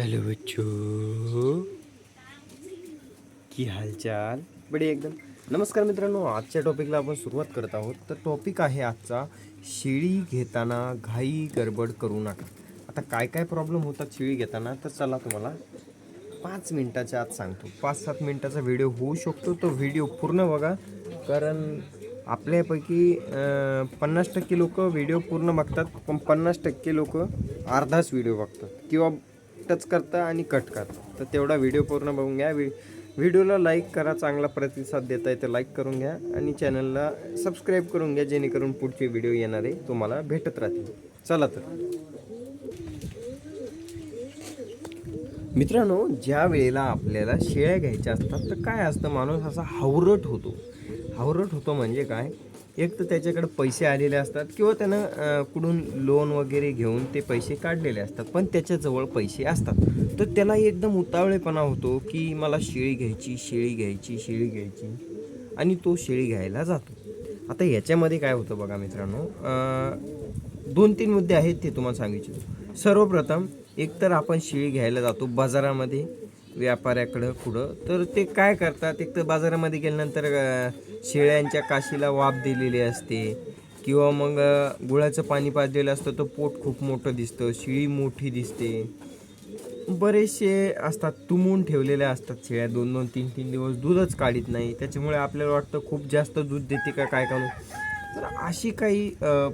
Hello बच्चो. की हालचाल? बडी एकदम. नमस्कार मित्रांनो आजच्या टॉपिकला आपण सुरुवात करत आहोत. तर टॉपिक आहे आजचा शेळी घेताना घाई गडबड करू नका. आता काय काय प्रॉब्लेम होतात शेळी घेताना? तर चला तुम्हाला पाच मिनटाच्या आत सांगतो. पाच सात मिनटाचा व्हिडिओ होऊ शकतो. तो व्हिडिओ पूर्ण बघा. कारण आपल्यापैकी पन्नास टक्के लोक व्हिडिओ पूर्ण बघतात. पण पन्नास टक्के लोक अर्धाच व्हिडिओ बघतात. किंवा टच करता आणि कट करता. तर तेवढा व्हिडिओ पूर्ण बघून घ्या. व्हि व्हिडिओला लाईक करा चांगला प्रतिसाद देता येते लाईक करून घ्या. आणि चॅनलला सबस्क्राईब करून घ्या जेणेकरून पुढचे व्हिडिओ येणारे तुम्हाला भेटत राहतील. चला तर. मित्रांनो ज्या वेळेला आपल्याला शेळ्या घ्यायच्या असतात तर काय असतं माणूस? असा हावरट होतो. हावरट होतो म्हणजे काय? एक तर त्याच्याकडे पैसे आलेले असतात किंवा त्यानं कुठून लोन वगैरे घेऊन ते पैसे काढलेले असतात पण त्याच्याजवळ पैसे असतात. तर त्याला एकदम उतावळेपणा होतो की मला शेळी घ्यायची शेळी घ्यायची शेळी घ्यायची आणि तो शेळी घ्यायला जातो. आता याच्यामध्ये काय होतं बघा मित्रांनो दोन तीन मुद्दे आहेत ते तुम्हाला सांगितले सर्वप्रथम एक तर आपण शेळी घ्यायला जातो बाजारामध्ये व्यापाऱ्याकडं पुढं. तर ते काय करतात? एक तर बाजारामध्ये गेल्यानंतर शेळ्यांच्या काशीला वाफ दिलेली असते किंवा मग गुळाचं पाणी पाजलेलं असतं तर पोट खूप मोठं दिसतं शेळी मोठी दिसते. बरेचसे असतात तुंबून ठेवलेले असतात शेळ्या दोन दोन तीन तीन दिवस दूधच काढीत नाही. त्याच्यामुळे आपल्याला वाटतं खूप जास्त दूध देते का काय करू? तर अशी काही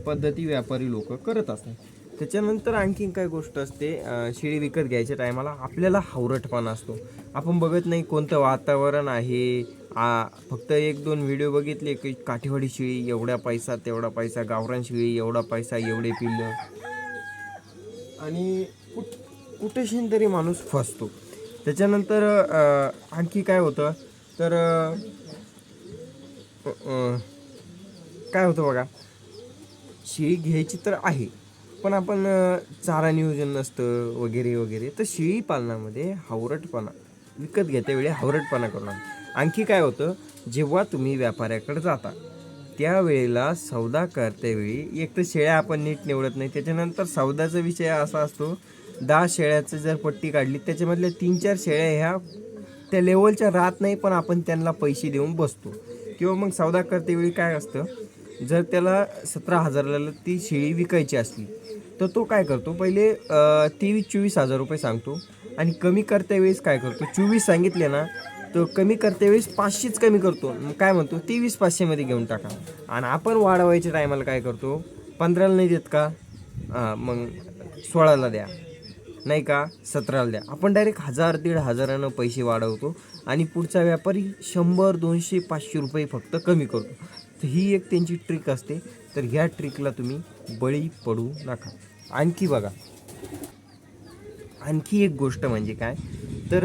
पद्धती व्यापारी लोक करत असतात. त्याच्यानंतर आणखीन काय गोष्ट असते शेळी विकत घ्यायच्या टायमाला आपल्याला हावरटपणा असतो. आपण बघत नाही कोणतं वातावरण आहे. आ फक्त एक दोन व्हिडिओ बघितले की काठीवाडी शेळी एवढा पैसा तेवढा पैसा गावरान शेळी एवढा पैसा एवढे पिल्लं. आणि कुठ कुठेशीन तरी माणूस फसतो. त्याच्यानंतर आणखी काय होतं? तर काय होतं बघा? शेळी घ्यायची तर आहे. पण आपण चारा नियोजन नसतं वगैरे वगैरे तर शेळी पालनामध्ये हावरटपणा विकत घेत्या वेळी हावरटपणा करून आणखी काय होतं जेव्हा तुम्ही व्यापाऱ्याकडे जाता त्यावेळेला सौदा करतेवेळी एक तर शेळ्या आपण नीट निवडत नाही त्याच्यानंतर सौदाचा विषय असा असतो दहा शेळ्याचं जर पट्टी काढली त्याच्यामधल्या तीन चार शेळ्या ह्या त्या लेवलच्या राहत नाही पण आपण त्यांना पैसे देऊन बसतो. किंवा मग सौदा करतेवेळी काय असतं जर त्याला सतरा हजाराला ती शेळी विकायची असली तर तो काय करतो? पहिले तेवीस चोवीस हजार रुपये सांगतो. आणि कमी करत्या वेळेस काय करतो? चोवीस सांगितले ना तो कमी करत्या वेळेस पाचशेच कमी करतो. मग काय म्हणतो? तेवीस पाचशेमध्ये घेऊन टाका. आणि आपण वाढवायच्या टायमाला काय करतो? पंधराला नाही देत का? हां मग सोळाला द्या. नाही का? सतराला द्या. आपण डायरेक्ट हजार दीड हजारानं पैसे वाढवतो. आणि पुढचा व्यापारी शंभर दोनशे पाचशे रुपये फक्त कमी करतो. तर ही एक त्यांची ट्रिक असते. तर ह्या ट्रिकला तुम्ही बळी पडू नका. आणखी बघा. आणखी एक गोष्ट म्हणजे काय? तर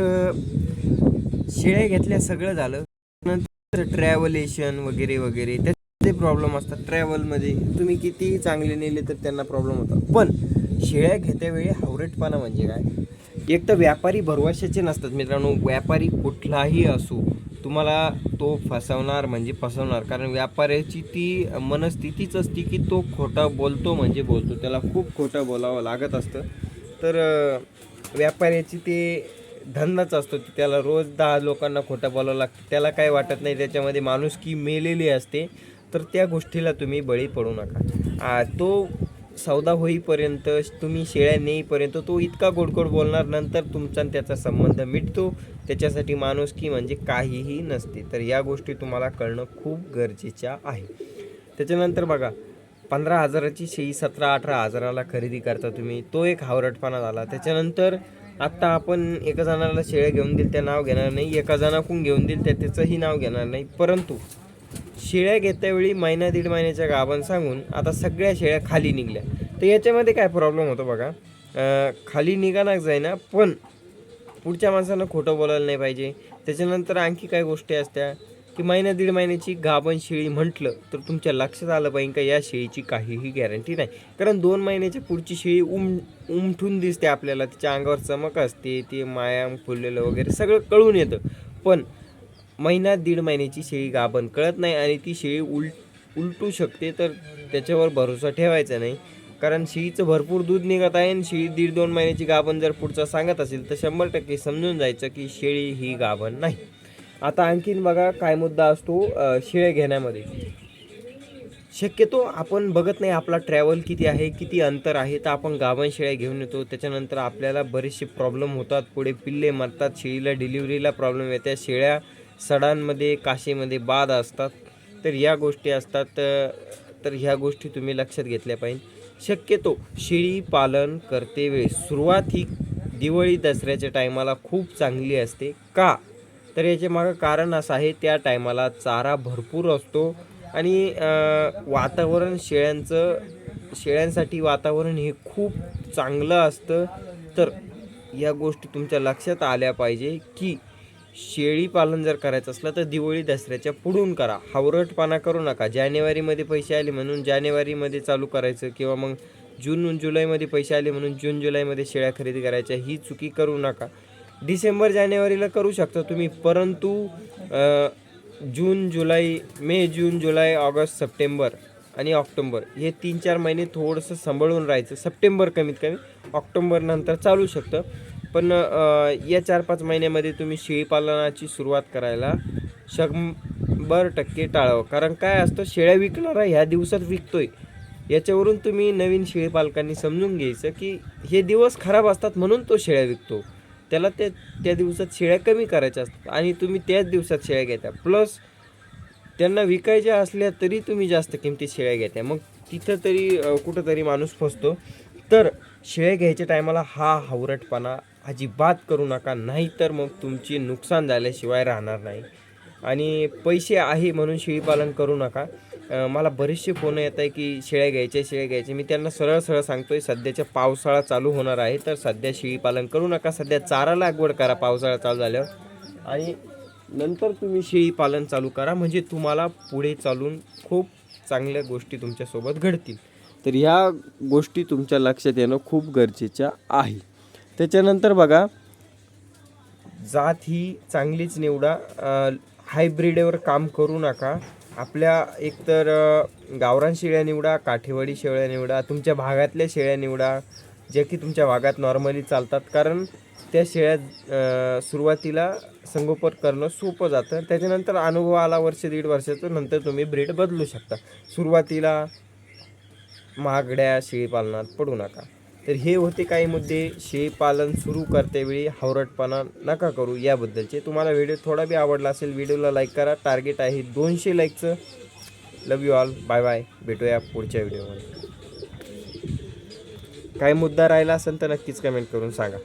शेळ्या घेतल्या सगळं झालं. नंतर ट्रॅव्हलेशन वगैरे वगैरे. त्याचे प्रॉब्लेम असतात ट्रॅव्हलमध्ये तुम्ही कितीही चांगले नेले तर त्यांना प्रॉब्लेम होतात. पण शेळ्या घेत्यावेळी हावरेटपणा म्हणजे काय? एक तर व्यापारी भरवशाचे नसतात मित्रांनो. व्यापारी कुठलाही असो तुम्हाला तो फसवणार म्हणजे फसवणार. कारण व्यापाऱ्याची ती मनस्थितीच असते की तो खोटा बोलतो म्हणजे बोलतो. त्याला खूप खोटं बोलावं लागत असतं. तर व्यापाऱ्याची ते धंदाच असतो की त्याला रोज दहा लोकांना खोटं बोलावं लागतं. त्याला काय वाटत नाही. त्याच्यामध्ये माणुसकी मेलेली असते. तर त्या गोष्टीला तुम्ही बळी पडू नका. तो सौदा होईपर्यंत तुम्ही शेळ्या नेईपर्यंत तो इतका गोडगोड बोलणार नंतर तुमचा आणि त्याचा संबंध मिटतो. त्याच्यासाठी माणुसकी म्हणजे काहीही नसते. तर या गोष्टी तुम्हाला कळणं खूप गरजेच्या आहे. त्याच्यानंतर बघा पंधरा हजाराची शेळी सतरा अठरा हजाराला खरेदी करता तुम्ही. तो एक हावरटपणा झाला त्याच्यानंतर आत्ता आपण एका जणाला शेळ्या घेऊन देईल त्या नाव घेणार नाही. एका जणाकडून घेऊन देईल त्या त्याचंही नाव घेणार नाही. परंतु शेळ्या घेत्यावेळी महिना दीड महिन्याच्या गाभण सांगून आता सगळ्या शेळ्या खाली निघल्या. तर याच्यामध्ये काय प्रॉब्लेम होतो बघा. खाली खाली निघाना जाईना पण पुढच्या माणसानं खोटं बोलायला नाही पाहिजे. त्याच्यानंतर आणखी काय गोष्टी असत्या की महिना दीड महिन्याची गाभण शेळी म्हटलं तर तुमच्या लक्षात आलं पाहिजे का या शेळीची काहीही गॅरंटी नाही. कारण दोन महिन्याच्या पुढची शेळी उम उमठून दिसते आपल्याला. तिच्या अंगावर चमक असते ते मायाम फुललेलं वगैरे सगळं कळून येतं. पण महिना दीड महिन्याची शेळी गाभण कळत नाही आणि ती शेळी उल उलटू शकते तर त्याच्यावर भरोसा ठेवायचा नाही. कारण शेळीचं भरपूर दूध निघत आहे आणि शेळी दीड दोन महिन्याची गाभण जर पुढचा सांगत असेल तर शंभर टक्के समजून जायचं की शेळी ही गाभण नाही. आता आणखीन बघा काय मुद्दा असतो अं, शेळ्या घेण्यामध्ये. शक्यतो आपण बघत नाही आपला ट्रॅव्हल किती आहे किती अंतर आहे तर आपण गाभण शेळ्या घेऊन येतो. त्याच्यानंतर आपल्याला बरेचसे प्रॉब्लेम होतात. पुढे पिल्ले मरतात शेळीला डिलिव्हरीला प्रॉब्लेम येतात शेळ्या सडांमध्ये काशीमध्ये बाद असतात. तर या गोष्टी असतात तर ह्या गोष्टी तुम्ही लक्षात घेतल्या पाहिजे. शक्यतो शेळी पालन करते वेळी. सुरुवात ही दिवाळी दसऱ्याच्या टायमाला खूप चांगली असते. का? तर याचे मागं कारण असं आहे त्या टायमाला चारा भरपूर असतो आणि वातावरण शेळ्यांचं शेळ्यांसाठी वातावरण हे खूप चांगलं असतं. तर या गोष्टी तुमच्या लक्षात आल्या पाहिजे की शेळी पालन जर करायचं असलं तर दिवाळी दसऱ्याच्या पुढून करा. हावरटपणा करू नका. जानेवारीमध्ये पैसे आले म्हणून जानेवारीमध्ये चालू करायचं किंवा मग जून जुलैमध्ये पैसे आले म्हणून जून जुलैमध्ये शेळ्या खरेदी करायच्या ही चुकी करू नका. डिसेंबर जानेवारीला करू शकता तुम्ही परंतु जून जुलै मे जून जुलै ऑगस्ट सप्टेंबर आणि ऑक्टोंबर हे तीन चार महिने थोडंसं सांभाळून राहायचं. सप्टेंबर कमीत कमी ऑक्टोंबरनंतर चालू शकतं. पण या चार पाच महिन्यामध्ये तुम्ही शेळीपालनाची सुरुवात करायला शंभर टक्के टाळावं. कारण काय असतं शेळ्या विकणारा ह्या दिवसात विकतोय. याच्यावरून तुम्ही नवीन शेळीपालकांनी समजून घ्यायचं की हे दिवस खराब असतात म्हणून तो शेळ्या विकतो. त्याला त्या त्या दिवसात शेळ्या कमी करायच्या असतात आणि तुम्ही त्याच दिवसात शेळ्या घेता. प्लस त्यांना विकायच्या असल्या तरी तुम्ही जास्त किमतीत शेळ्या घेता. मग तिथं तरी कुठंतरी माणूस फसतो. तर शेळ्या घ्यायच्या टायमाला हा हावरटपणा अजिबात करू नका नाहीतर मग तुमची नुकसान झाल्याशिवाय राहणार नाही. आणि पैसे आहे म्हणून शेळीपालन करू नका. मला बरेचसे फोन येत आहे की शेळ्या घ्यायच्या शेळ्या घ्यायचे मी त्यांना सरळ सरळ सांगतो आहे सध्याच्या पावसाळा चालू होणार आहे तर सध्या शेळीपालन करू नका. सध्या चारा लागवड करा पावसाळा चालू झाल्यावर. आणि नंतर तुम्ही शेळीपालन चालू करा म्हणजे तुम्हाला पुढे चालून खूप चांगल्या गोष्टी तुमच्यासोबत घडतील. तर ह्या गोष्टी तुमच्या लक्षात येणं खूप गरजेच्या आहे. त्याच्यानंतर बघा. जात ही चांगलीच निवडा. हायब्रिडवर काम करू नका. आपल्या एकतर गावरान शेळ्या निवडा काठेवाडी शेळ्या निवडा तुमच्या भागातल्या शेळ्या निवडा जे की तुमच्या भागात नॉर्मली चालतात. कारण त्या शेळ्या सुरुवातीला संगोपन करणं सोपं जातं. त्याच्यानंतर अनुभव आला वर्ष दीड वर्षाचं नंतर तुम्ही ब्रीड बदलू शकता. सुरुवातीला महागड्या शेळीपालनात पडू नका. तर हे होते काही मुद्दे. शेळीपालन सुरू करतेवेळी हावरटपणा नका करू याबद्दलचे. तुम्हाला व्हिडिओ थोडा बी आवडला असेल व्हिडिओला लाईक करा. टार्गेट आहे दोनशे लाईकचं love you all bye bye भेटूया पुढच्या व्हिडिओमध्ये. काही मुद्दा राहिला असेल तर नक्कीच कमेंट करून सांगा.